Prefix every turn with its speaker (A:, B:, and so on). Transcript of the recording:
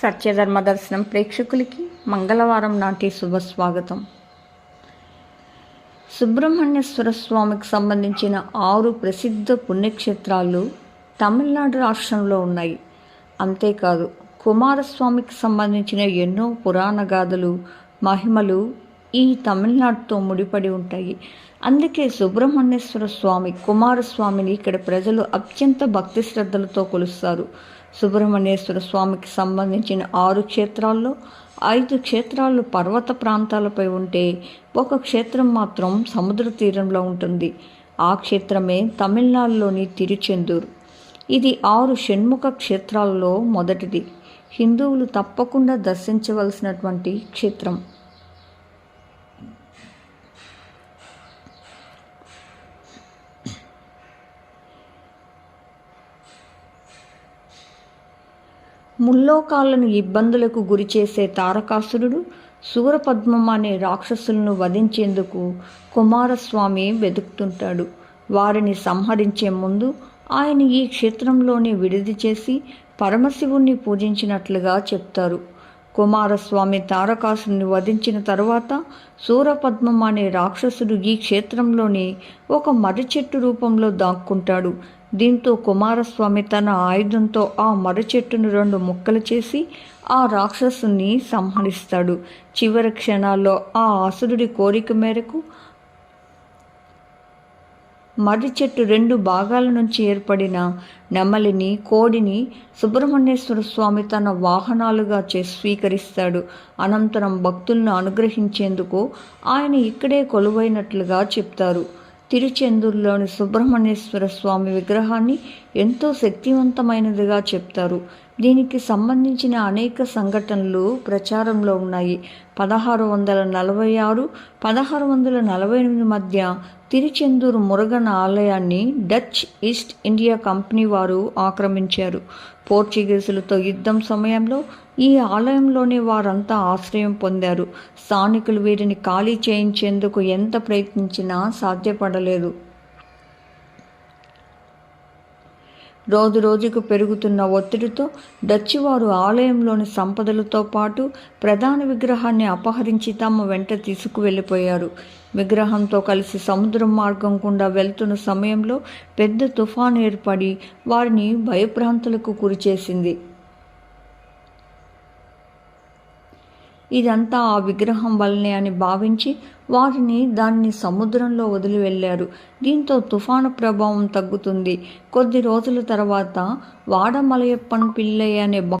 A: సత్యధర్మ దర్శనం ప్రేక్షకులకి మంగళవారం నాటి శుభ స్వాగతం. సుబ్రహ్మణ్యేశ్వర స్వామికి సంబంధించిన ఆరు ప్రసిద్ధ పుణ్యక్షేత్రాలు తమిళనాడు రాష్ట్రంలో ఉన్నాయి. అంతేకాదు కుమారస్వామికి సంబంధించిన ఎన్నో పురాణ గాథలు మహిమలు ఈ తమిళనాడుతో ముడిపడి ఉంటాయి. అందుకే సుబ్రహ్మణ్యేశ్వర స్వామి కుమారస్వామిని ఇక్కడ ప్రజలు అత్యంత భక్తి శ్రద్ధలతో కొలుస్తారు. సుబ్రహ్మణ్యేశ్వర స్వామికి సంబంధించిన ఆరు క్షేత్రాల్లో ఐదు క్షేత్రాలు పర్వత ప్రాంతాలపై ఉంటే ఒక క్షేత్రం మాత్రం సముద్ర తీరంలో ఉంటుంది. ఆ క్షేత్రమే తమిళనాడులోని తిరుచెందూరు. ఇది ఆరు షణ్ముఖ క్షేత్రాలలో మొదటిది. హిందువులు తప్పకుండా దర్శించవలసినటువంటి క్షేత్రం. ముల్లోకాలను ఇబ్బందులకు గురిచేసే తారకాసురుడు సూరపద్మం అనే రాక్షసులను వధించేందుకు కుమారస్వామి వెతుకుతుంటాడు. వారిని సంహరించే ముందు ఆయన ఈ క్షేత్రంలోనే విడిది చేసి పరమశివుణ్ణి పూజించినట్లుగా చెప్తారు. కుమారస్వామి తారకాసుని వధించిన తరువాత సూరపద్మం అనే రాక్షసుడు ఈ క్షేత్రంలోని ఒక మర్రి చెట్టు రూపంలో దాక్కుంటాడు. దీంతో కుమారస్వామి తన ఆయుధంతో ఆ మర్రి చెట్టును రెండు ముక్కలు చేసి ఆ రాక్షసుని సంహరిస్తాడు. చివరి క్షణాల్లో ఆ అసురుడి కోరిక మేరకు మర్రి చెట్టు రెండు భాగాల నుంచి ఏర్పడిన నెమలిని కోడిని సుబ్రహ్మణ్యేశ్వర స్వామి తన వాహనాలుగా చే స్వీకరిస్తాడు. అనంతరం భక్తులను అనుగ్రహించేందుకు ఆయన ఇక్కడే కొలువైనట్లుగా చెప్తారు. తిరుచెందూరులోని సుబ్రహ్మణ్యేశ్వర స్వామి విగ్రహాన్ని ఎంతో శక్తివంతమైనదిగా చెప్తారు. దీనికి సంబంధించిన అనేక సంఘటనలు ప్రచారంలో ఉన్నాయి. పదహారు వందల నలభై ఆరు పదహారు వందల నలభై ఎనిమిది మధ్య తిరుచెందూరు మురుగన్ ఆలయాన్ని డచ్ ఈస్ట్ ఇండియా కంపెనీ వారు ఆక్రమించారు. పోర్చుగీసులతో యుద్ధం సమయంలో ఈ ఆలయంలోనే వారంతా ఆశ్రయం పొందారు. స్థానికులు వీరిని ఖాళీ చేయించేందుకు ఎంత ప్రయత్నించినా సాధ్యపడలేదు. రోజు రోజుకు పెరుగుతున్న ఒత్తిడితో డచ్చివారు ఆలయంలోని సంపదలతో పాటు ప్రధాన విగ్రహాన్ని అపహరించి తమ వెంట తీసుకువెళ్ళిపోయారు. విగ్రహంతో కలిసి సముద్రం మార్గం గుండా వెళ్తున్న సమయంలో పెద్ద తుఫాన్ ఏర్పడి వారిని భయభ్రాంతులకు గురిచేసింది. ఇదంతా ఆ విగ్రహం వల్లనే అని భావించి వారిని దాన్ని సముద్రంలో వదిలి వెళ్ళారు దీంతో తుఫాను ప్రభావం తగ్గుతుంది. కొద్ది రోజుల తర్వాత వాడమలయప్పన్ పిల్లయ్య అనే